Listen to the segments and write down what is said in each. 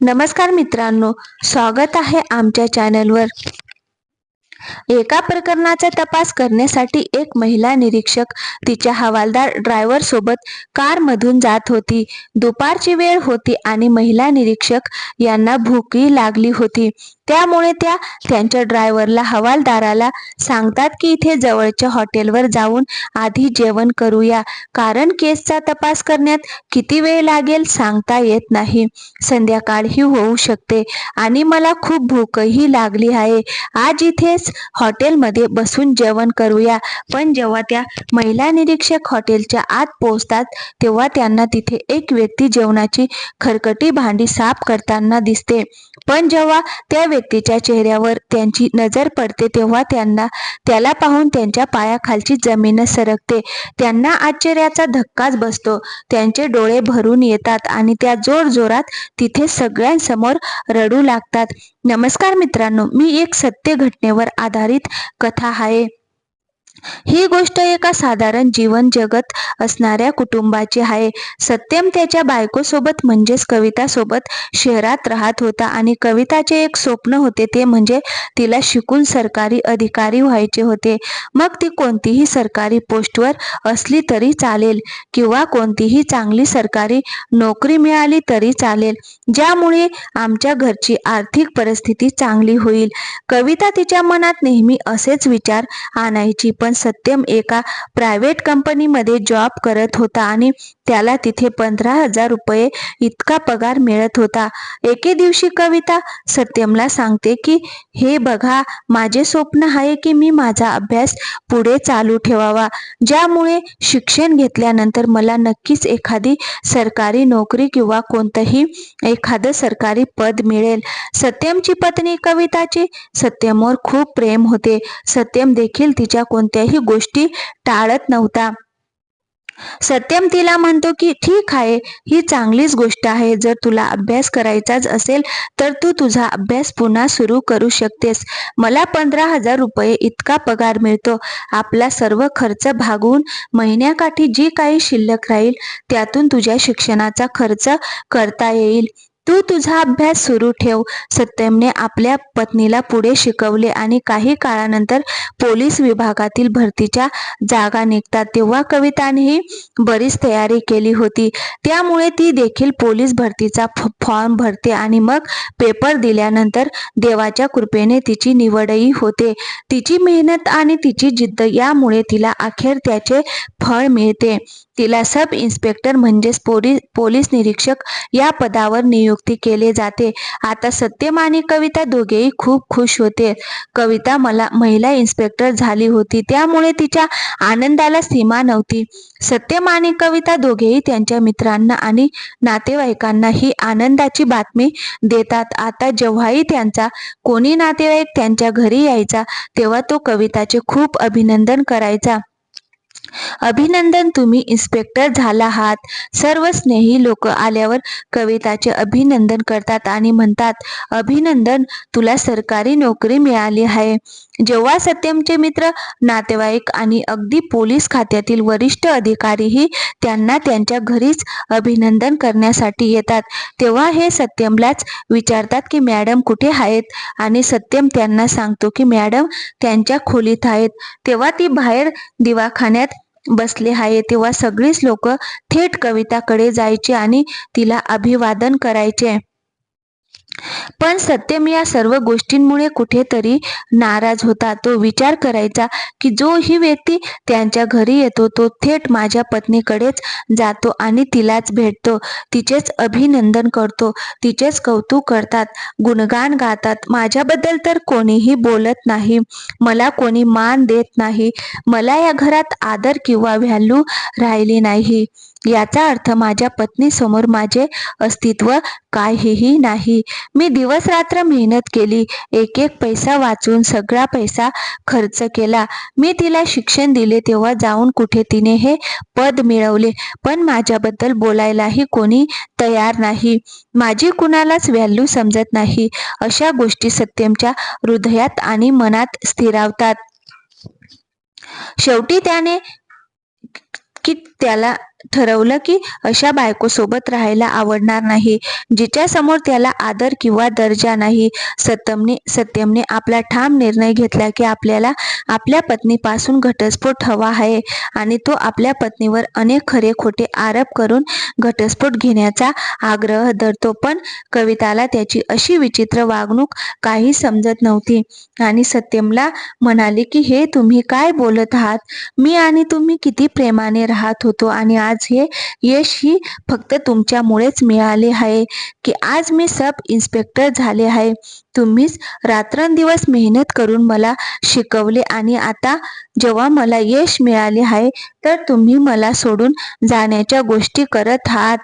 नमस्कार मित्रांनो स्वागत आहे आमच्या चॅनलवर. एका प्रकरणाचा तपास करण्यासाठी एक महिला निरीक्षक तिच्या हवालदार ड्रायव्हर सोबत कारमधून जात होती. दुपारची वेळ होती आणि महिला निरीक्षक यांना भूकही लागली होती. त्यामुळे त्या त्यांच्या ड्रायव्हरला हवालदाराला सांगतात की इथे जवळच्या हॉटेलवर जाऊन आधी जेवण करूया. कारण केसचा तपास करण्यात किती वेळ लागेल सांगता येत नाही. संध्याकाळही होऊ शकते. आणि मला खूप भूकही लागली आहे. आज इथेच हॉटेलमध्ये बसून जेवण करूया. पण जेव्हा त्या महिला निरीक्षक हॉटेलच्या आत पोहोचतात तेव्हा त्यांना तिथे एक व्यक्ती जेवणाची खरकटी भांडी साफ करताना दिसते. पण जेव्हा त्या व्यक्तीच्या चेहऱ्यावर त्यांची नजर पडते तेव्हा त्यांना त्याला पाहून त्यांच्या पायाखालची जमीन सरकते. त्यांना आश्चर्याचा धक्काच बसतो. त्यांचे डोळे भरून येतात आणि त्या जोर जोरात तिथे सगळ्यांसमोर रडू लागतात. नमस्कार मित्रांनो मी एक सत्य घटनेवर आधारित कथा आहे. ही गोष्ट एका साधारण जीवन जगत असणाऱ्या कुटुंबाची आहे. सत्यम त्याच्या बायकोसोबत म्हणजेच कवितासोबत शहरात राहत होता आणि कविताचे एक स्वप्न होते ते म्हणजे तिला शिकून सरकारी अधिकारी व्हायचे होते. मग ती कोणतीही सरकारी पोस्टवर असली तरी चालेल किंवा कोणतीही चांगली सरकारी नोकरी मिळाली तरी चालेल. ज्यामुळे आमच्या घरची आर्थिक परिस्थिती चांगली होईल. कविता तिच्या मनात नेहमी असेच विचार आणायची पण सत्यम एका प्रायव्हेट कंपनीमध्ये जॉब करत होता आणि त्याला तिथे पंधरा हजार रुपये इतका पगार मिळत होता. एके दिवशी कविता सत्यमला सांगते की हे बघा माझे स्वप्न आहे की मी माझा अभ्यास पुढे चालू ठेवावा. ज्यामुळे शिक्षण घेतल्यानंतर मला नक्कीच एखादी सरकारी नोकरी किंवा कोणतंही एखादं सरकारी पद मिळेल. सत्यमची पत्नी कविताचे सत्यमवर खूप प्रेम होते. सत्यम देखील तिच्या कोणत्याही गोष्टी टाळत नव्हता. सत्यम तिला म्हणतो की ठीक आहे ही चांगलीच गोष्ट आहे. जर तुला अभ्यास करायचाच असेल तर तू तुझा अभ्यास पुन्हा सुरू करू शकतेस. मला पंधरा हजार रुपये इतका पगार मिळतो. आपला सर्व खर्च भागवून महिन्याकाठी जी काही शिल्लक राहील त्यातून तुझ्या शिक्षणाचा खर्च करता येईल. तू तुझा अभ्यास सुरू ठेव. सत्यमने आपल्या पत्नीला पुढे शिकवले आणि काही काळानंतर पोलीस विभागातील भरतीच्या जागा निघतात तेव्हा कवितानेही बरीच तयारी केली होती. त्यामुळे ती देखील पोलीस भरतीचा फॉर्म भरते आणि मग पेपर दिल्यानंतर देवाच्या कृपेने तिची निवडही होते. तिची मेहनत आणि तिची जिद्द यामुळे तिला अखेर त्याचे फळ मिळते. तिला सब इन्स्पेक्टर म्हणजेच पोलीस पोलीस निरीक्षक या पदावर नियुक्ती केले जाते. आता सत्यम आणि कविता दोघेही खूप खुश होते. कविता मला महिला इन्स्पेक्टर झाली होती. त्यामुळे तिच्या आनंदाला सीमा नव्हती. सत्यम आणि कविता दोघेही त्यांच्या मित्रांना आणि नातेवाईकांना ही आनंदाची बातमी देतात. आता जेव्हाही त्यांचा कोणी नातेवाईक त्यांच्या घरी यायचा तेव्हा तो कविताचे खूप अभिनंदन करायचा. अभिनंदन तुम्ही इन्स्पेक्टर झाला आहात. सर्व स्नेही लोक आल्यावर कविताचे अभिनंदन करतात आणि म्हणतात अभिनंदन तुला सरकारी नोकरी मिळाली आहे. जेव्हा सत्यमचे मित्र नातेवाईक आणि अगदी पोलीस खात्यातील वरिष्ठ अधिकारीही त्यांना त्यांच्या घरीच अभिनंदन करण्यासाठी येतात तेव्हा हे सत्यमलाच विचारतात की मॅडम कुठे आहेत? आणि सत्यम त्यांना सांगतो की मॅडम त्यांच्या खोलीत आहेत. तेव्हा ती बाहेर दिवाखान्यात बसले आहे तेव्हा सगळीच लोक थेट कविताकडे जायचे आणि तिला अभिवादन करायचे. पण सत्यम या सर्व गोष्टींमुळे कुठेतरी नाराज होता. तो विचार करायचा की जो ही व्यक्ती त्यांच्या घरी येतो तो थेट माझ्या पत्नीकडेच जातो आणि तिलाच भेटतो. तिचेच अभिनंदन करतो. तिचेच कौतुक करतात. गुणगान गातात. माझ्याबद्दल तर कोणीही बोलत नाही. मला कोणी मान देत नाही. मला या घरात आदर किंवा व्हॅल्यू राहिली नाही. याचा अर्थ माझ्या पत्नीसमोर माझे अस्तित्व काहीही नाही. मी दिवस रात्र मेहनत केली एक एक पैसा वाचून सगळा पैसा खर्च केला. मी तिला शिक्षण दिले तेव्हा जाऊन कुठे तिने हे पद मिळवले. पण माझ्याबद्दल बोलायलाही कोणी तयार नाही. माझी कुणालाच व्हॅल्यू समजत नाही. अशा गोष्टी सत्यमच्या हृदयात आणि मनात स्थिरावतात. शेवटी त्याने की त्याला ठरवलं की अशा बायकोसोबत राहायला आवडणार नाही. जिच्या समोर त्याला आदर किंवा दर्जा नाही. सत्यमने सत्यमने आपला ठाम निर्णय घेतला की आपल्याला आपल्या पत्नीपासून घटस्फोट हवा आहे आणि तो आपल्या पत्नीवर अनेक खरे खोटे आरोप करून घटस्फोट घेण्याचा आग्रह धरतो. पण कविताला त्याची अशी विचित्र वागणूक काही समजत नव्हती आणि सत्यमला म्हणाली की हे तुम्ही काय बोलत आहात? मी आणि तुम्ही किती प्रेमाने राहत होतो आणि आज हे यश ही फक्त तुमच्यामुळेच मिळाले आहे की आज मी सब इन्स्पेक्टर झाले आहे. तुम्हीच रात्रंदिवस मेहनत करून मला शिकवले आणि आता जेव्हा मला यश मिळाले आहे तर तुम्ही मला सोडून जाण्याच्या गोष्टी करत आहात.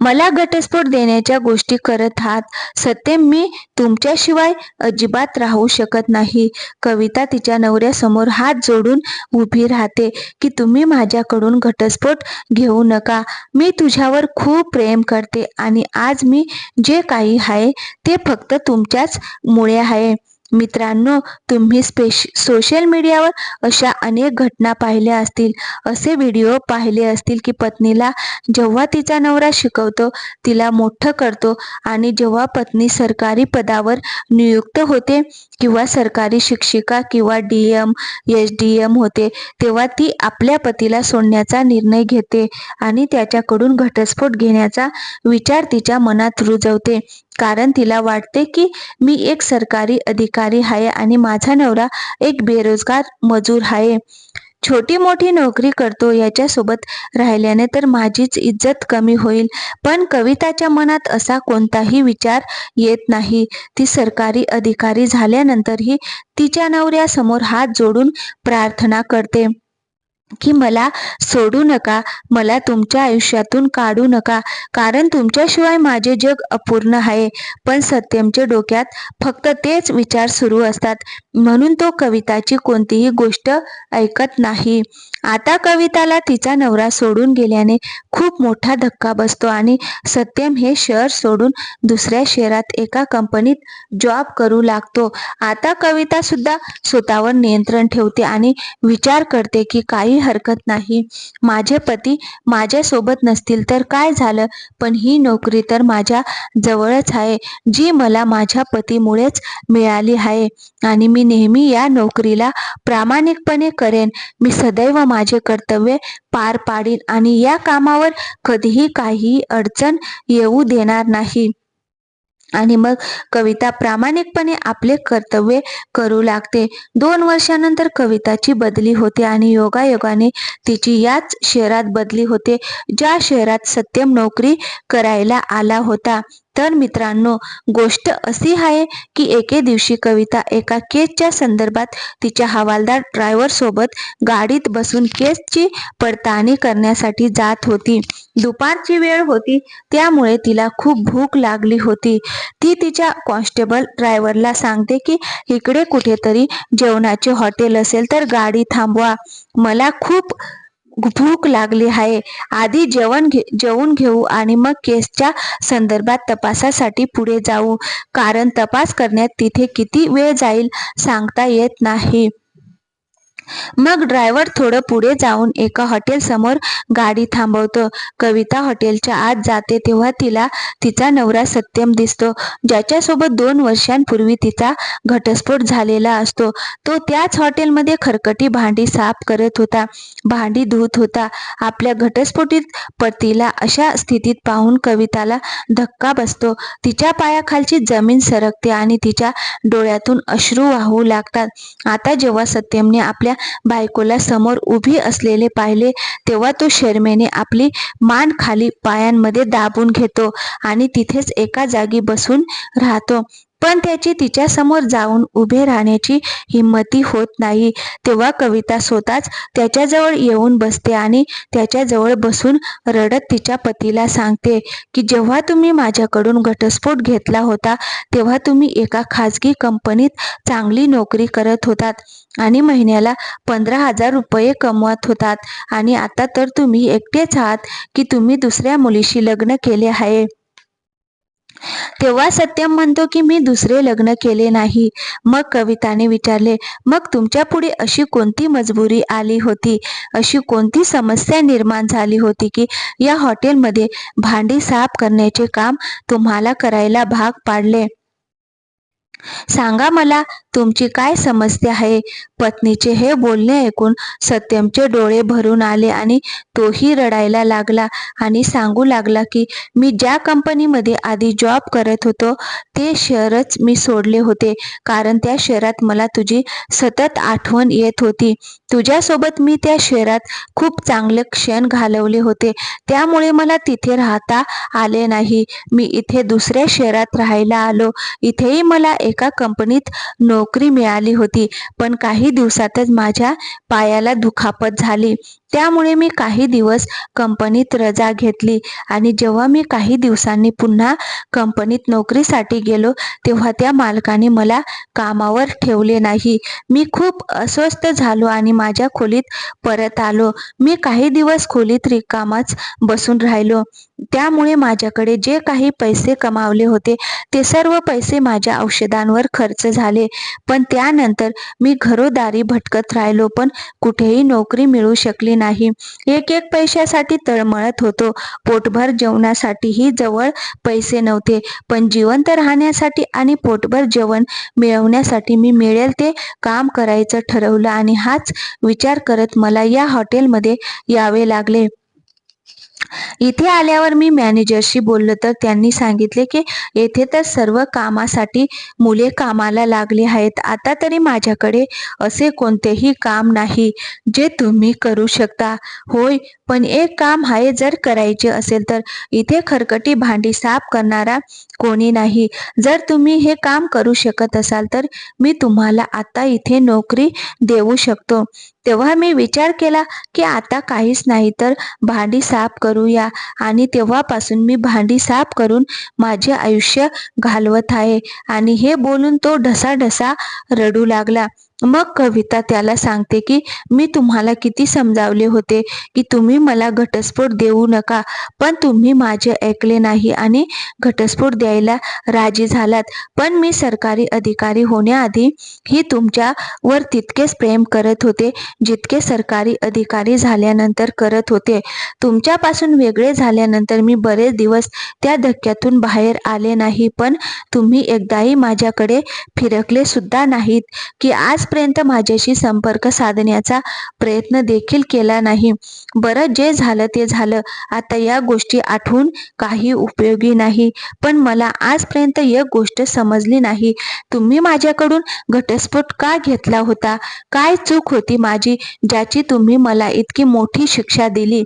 मला घटस्फोट देण्याच्या गोष्टी करत आहात. सत्यम मी तुमच्याशिवाय अजिबात राहू शकत नाही. कविता तिच्या नवऱ्यासमोर हात जोडून उभी राहते की तुम्ही माझ्याकडून घटस्फोट घेऊ नका. मी तुझ्यावर खूप प्रेम करते आणि आज मी जे काही आहे ते फक्त तुमच्याच मुळे आहे. मित्रांनो तुम्ही स्पेश सोशल मीडियावर अशा अनेक घटना पाहिल्या असतील असे व्हिडिओ पाहिले असतील की पत्नीला जेव्हा तिचा नवरा शिकवतो तिला मोठं करतो आणि जेव्हा पत्नी सरकारी पदावर नियुक्त होते किंवा सरकारी शिक्षिका किंवा D M H D M होते तेव्हा ती आपल्या पतीला सोडण्याचा निर्णय घेते आणि त्याच्याकडून घटस्फोट घेण्याचा विचार तिच्या मनात रुजवते. कारण तिला वाटते की मी एक सरकारी अधिकारी आहे आणि माझा नवरा एक बेरोजगार मजूर आहे. छोटी मोठी नोकरी करतो याच्यासोबत राहिल्याने तर माझीच इज्जत कमी होईल. पण कविताच्या मनात असा कोणताही विचार येत नाही. ती सरकारी अधिकारी झाल्यानंतरही तिच्या नवऱ्यासमोर हात जोडून प्रार्थना करते. की मला सोडू नका मला तुमच्या आयुष्यातून काढू नका. कारण तुमच्याशिवाय माझे जग अपूर्ण आहे. पण सत्यमच्या डोक्यात फक्त तेच विचार सुरू असतात. म्हणून तो कविताची कोणतीही गोष्ट ऐकत नाही. आता कविताला तिचा नवरा सोडून गेल्याने खूप मोठा धक्का बसतो आणि सत्यम हे शहर सोडून दुसऱ्या शहरात एका कंपनीत जॉब करू लागतो. आता कविता सुद्धा स्वतःवर नियंत्रण ठेवते आणि विचार करते की काही हरकत नाही. माझे पती माझ्यासोबत नसतील तर काय झालं? पण ही नोकरी तर माझ्या जवळच आहे जी मला माझ्या पतीमुळेच मिळाली आहे आणि मी नेहमी या नोकरीला प्रामाणिकपणे करेन. मी सदैव माझे कर्तव्य पार पाडीन आणि या कामावर कधीही काही अडचण येऊ देणार नाही. आणि मग कविता प्रामाणिकपणे आपले कर्तव्य करू लागते. दोन वर्षानंतर कविताची बदली होते आणि योगायोगाने तिची याच शहरात बदली होते ज्या शहरात सत्यम नोकरी करायला आला होता. तर मित्रांनो गोष्ट अशी आहे की एके दिवशी कविता एका केसच्या संदर्भात तिच्या हवालदार ड्रायव्हर सोबत गाडीत बसून केसची पडताळणी करण्यासाठी जात होती. दुपारची वेळ होती त्यामुळे तिला खूप भूक लागली होती. ती तिच्या कॉन्स्टेबल ड्रायव्हरला सांगते की इकडे कुठेतरी जेवणाचे हॉटेल असेल तर गाडी थांबवा. मला खूप भूक लागली आहे. आधी जेवण घे जेवून घेऊ आणि मग केसच्या संदर्भात तपासासाठी पुढे जाऊ. कारण तपास करण्यात तिथे किती वेळ जाईल सांगता येत नाही. मग ड्रायव्हर थोडं पुढे जाऊन एका हॉटेलसमोर गाडी थांबवतो. कविता हॉटेलच्या आत जाते तेव्हा तिला तिचा नवरा सत्यम दिसतो. ज्याच्यासोबत दोन वर्षांपूर्वी तिचा घटस्फोट झालेला असतो. तो त्याच हॉटेलमध्ये खरकटी भांडी साफ करत होता. भांडी धुत होता. आपल्या घटस्फोटीत पतीला अशा स्थितीत पाहून कविताला धक्का बसतो. तिच्या पायाखालची जमीन सरकते आणि तिच्या डोळ्यातून अश्रू वाहू लागतात. आता जेव्हा सत्यमने आपल्या बायकोला समोर उभी असलेले पाहिले तेव्हा तो शर्मेने आपली मान खाली पायांमध्ये दाबून घेतो आणि तिथेच एका जागी बसून राहतो. पण त्याची तिच्या समोर जाऊन उभे राहण्याची हिंमती होत नाही. तेव्हा कविता स्वतःच त्याच्याजवळ येऊन बसते आणि त्याच्याजवळ बसून रडत तिच्या पतीला सांगते की जेव्हा तुम्ही माझ्याकडून घटस्फोट घेतला होता तेव्हा तुम्ही एका खाजगी कंपनीत चांगली नोकरी करत होतात आणि महिन्याला पंधरा हजार रुपये कमवत होतात. आणि आता तर तुम्ही एकटेच आहात की तुम्ही दुसऱ्या मुलीशी लग्न केले आहे. तेव्हा सत्यम म्हणतो की मी दुसरे लग्न केले नाही. मग कविताने विचारले मग तुमच्यापुढे अशी कोणती मजबुरी आली होती? अशी कोणती समस्या निर्माण झाली होती की या हॉटेलमध्ये भांडी साफ करण्याचे काम तुम्हाला करायला भाग पाडले? सांगा मला तुमची काय समस्या आहे? पत्नीचे हे बोलणे ऐकून सत्यमचे डोळे भरून आले आणि तोही रडायला लागला आणि सांगू लागला की मी ज्या कंपनीमध्ये आधी जॉब करत होतो ते शहरच मी सोडले होते. कारण त्या शहरात मला तुझी सतत आठवण येत होती. तुझ्यासोबत मी त्या शहरात खूप चांगले क्षण घालवले होते. त्यामुळे मला तिथे राहता आले नाही. मी इथे दुसऱ्या शहरात राहायला आलो. इथेही मला एका कंपनीत नोकरी नोकरी मिळाली होती. पण काही दिवसातच माझ्या पायाला दुखापत झाली. त्यामुळे मी काही दिवस कंपनीत रजा घेतली आणि जेव्हा मी काही दिवसांनी पुन्हा कंपनीत नोकरीसाठी गेलो तेव्हा त्या मालकाने मला कामावर ठेवले नाही. मी खूप अस्वस्थ झालो आणि माझ्या खोलीत परत आलो. मी काही दिवस खोलीत रिकामाच बसून राहिलो. त्यामुळे माझ्याकडे जे काही पैसे कमावले होते ते सर्व पैसे माझ्या औषधांवर खर्च झाले. पण त्यानंतर मी घरोदारी भटकत राहिलो पण कुठेही नोकरी मिळू शकली नाही. एक एक पैशासाठी तळमळत होतो. पोटभर जेवणासाठीही जवळ पैसे नव्हते. पण जिवंत राहण्यासाठी आणि पोटभर जेवण मिळवण्यासाठी मी मिळेल ते काम करायचं ठरवलं आणि हाच विचार करत मला या हॉटेलमध्ये यावे लागले. इथे आल्यावर मी मॅनेजरशी बोललो तर त्यांनी सांगितले की येथे तर सर्व कामासाठी मुले कामाला लागली आहेत. आता तरी माझ्याकडे असे कोणतेही काम नाही जे तुम्ही करू शकता. होय पण एक काम आहे जर करायचे असेल तर. इथे खरकटी भांडी साफ करणारा कोणी नाही. जर तुम्ही हे काम करू शकत असाल तर मी तुम्हाला आता इथे नोकरी देऊ शकतो. तेव्हा मी विचार केला की आता काहीच नाही तर भांडी साफ करूया. आणि तेव्हापासून मी भांडी साफ करून माझे आयुष्य घालवत आहे. आणि हे बोलून तो ढसाढसा रडू लागला. मग कविता त्याला सांगते की मी तुम्हाला किती समजावले होते की तुम्ही मला घटस्फोट देऊ नका पण तुम्ही माझे ऐकले नाही आणि घटस्फोट द्यायला राजी झालात. पण मी सरकारी अधिकारी होण्याआधी ही तुमच्यावर तितकेच प्रेम करत होते जितके सरकारी अधिकारी झाल्यानंतर करत होते. तुमच्यापासून वेगळे झाल्यानंतर मी बरेच दिवस त्या धक्क्यातून बाहेर आले नाही पण तुम्ही एकदाही माझ्याकडे फिरकले सुद्धा नाहीत की आज आजपर्यंत माझ्याशी संपर्क साधण्याचा प्रयत्न देखील केला नाही. बरं जे झालं ते झालं. आता या गोष्टी आठवून काही उपयोगी नाही. पण मला आजपर्यंत एक गोष्ट समजली नाही. तुम्ही माझ्याकडून घटस्फोट का घेतला होता? काय चूक होती माझी ज्याची तुम्ही मला इतकी मोठी शिक्षा दिली?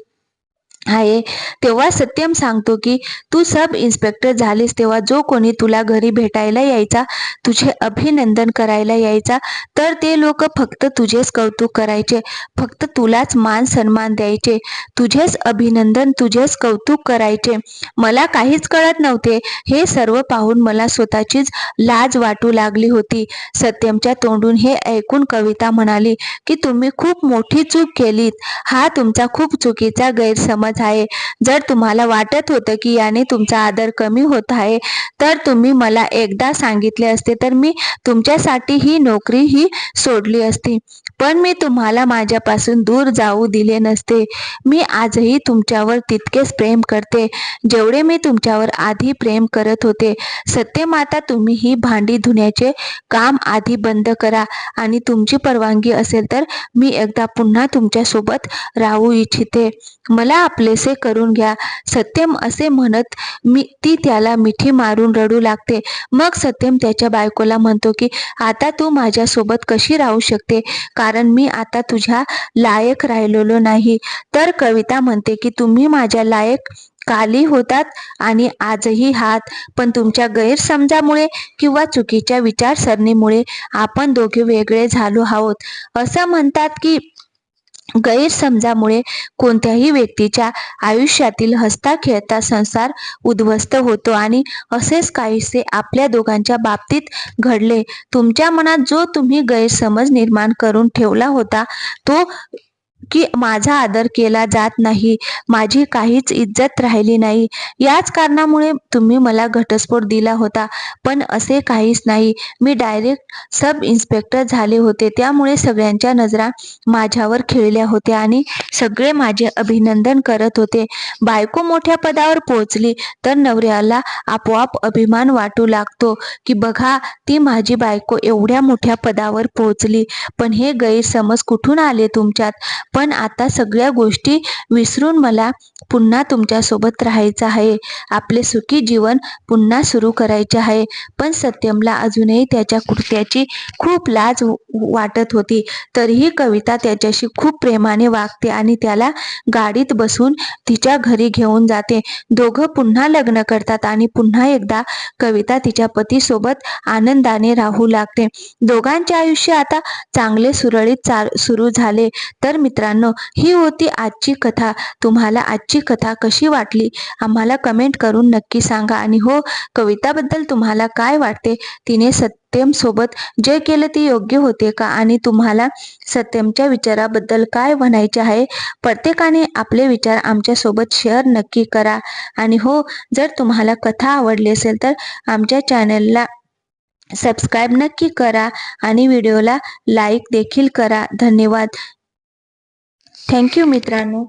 आहे. तेव्हा सत्यम सांगतो की तू सब इन्स्पेक्टर झालीस तेव्हा जो कोणी तुला घरी भेटायला यायचा तुझे अभिनंदन करायला यायचा तर ते लोक फक्त तुझेच कौतुक करायचे फक्त तुलाच मान सन्मान द्यायचे तुझेच अभिनंदन तुझेच कौतुक करायचे. मला काहीच कळत नव्हते. हे सर्व पाहून मला स्वतःचीच लाज वाटू लागली होती. सत्यमच्या तोंडून हे ऐकून कविता म्हणाली की तुम्ही खूप मोठी चूक केलीत. हा तुमचा खूप चुकीचा गैरसमज आहे जर तुम्हाला वाटत होतं की याने तुमचा आदर कमी होत आहे तर तुम्ही मला एकदा सांगितले असते तर मी तुमच्यासाठी ही नोकरी ही सोडली असती. पण मी तुम्हाला माझ्यापासून दूर जाऊ दिले नसते. मी आजही तुमच्यावर तितकेच प्रेम करते जेवढे मी तुमच्यावर आधी प्रेम करत होते. सत्यमाता तुम्ही ही भांडी धुण्याचे काम आधी बंद करा आणि तुमची परवानगी असेल तर मी एकदा पुन्हा तुमच्यासोबत राहू इच्छिते. मला आपलेसे करून घ्या. सत्यम असे म्हणत मी ती त्याला मिठी मारून रडू लागते. मग सत्यम त्याच्या बायकोला म्हणतो की आता तू माझ्यासोबत कशी राहू शकते? कारण कारण मी आता तुझ्या लायक राहिलेलो नाही. तर कविता म्हणते की तुम्ही माझ्या लायक काली होतात आणि आजही हात पण तुमच्या गैरसमजामुळे किंवा चुकीच्या विचारसरणीमुळे आपण दोघे वेगळे झालो आहोत. असं म्हणतात की गैरसमजामुळे कोणत्याही व्यक्तीच्या आयुष्यातील हसता खेळता संसार उद्ध्वस्त होतो आणि असेच काहीसे आपल्या दोघांच्या बाबतीत घडले. तुमच्या मनात जो तुम्ही गैरसमज निर्माण करून ठेवला होता तो की माझा आदर केला जात नाही माझी काहीच इज्जत राहिली नाही. याच कारणामुळे तुम्ही मला घटस्फोट दिला होता पण असे काहीच नाही. मी डायरेक्ट सब इन्स्पेक्टर झाले होते त्यामुळे सगळ्यांच्या नजरा माझ्यावर खेळल्या होत्या आणि सगळे माझे अभिनंदन करत होते. बायको मोठ्या पदावर पोहोचली तर नवऱ्याला आपोआप अभिमान वाटू लागतो की बघा ती माझी बायको एवढ्या मोठ्या पदावर पोहोचली. पण हे गैरसमज कुठून आले तुमच्यात? पण आता सगळ्या गोष्टी विसरून मला पुन्हा तुमच्यासोबत राहायचं आहे. आपले सुखी जीवन पुन्हा सुरू करायचे आहे. पण सत्यमला अजूनही त्याच्या कुर्त्याची खूप लाज वाटत होती. तरीही कविता त्याच्याशी खूप प्रेमाने वागते आणि त्याला गाडीत बसून तिच्या घरी घेऊन जाते. दोघं पुन्हा लग्न करतात आणि पुन्हा एकदा कविता तिच्या पतीसोबत आनंदाने राहू लागते. दोघांचे आयुष्य आता चांगले सुरळीत चा सुरू झाले. तर मित्र मित्रांनो ही होती आजची कथा. तुम्हाला आजची कथा कशी वाटली? आम्हाला कमेंट करून नक्की सांगा. आणि हो कविताबद्दल तुम्हाला काय वाटते? तिने सत्यम सोबत जे केलं ते योग्य होते का? आणि तुम्हाला सत्यमच्या विचाराबद्दल काय म्हणायचे आहे? प्रत्येकाने आपले विचार आमच्यासोबत शेअर नक्की करा. आणि हो जर तुम्हाला कथा आवडली असेल तर आमच्या चॅनलला सबस्क्राईब नक्की करा. आणि व्हिडिओला लाईक देखील करा. धन्यवाद. थँक्यू मित्रांनो.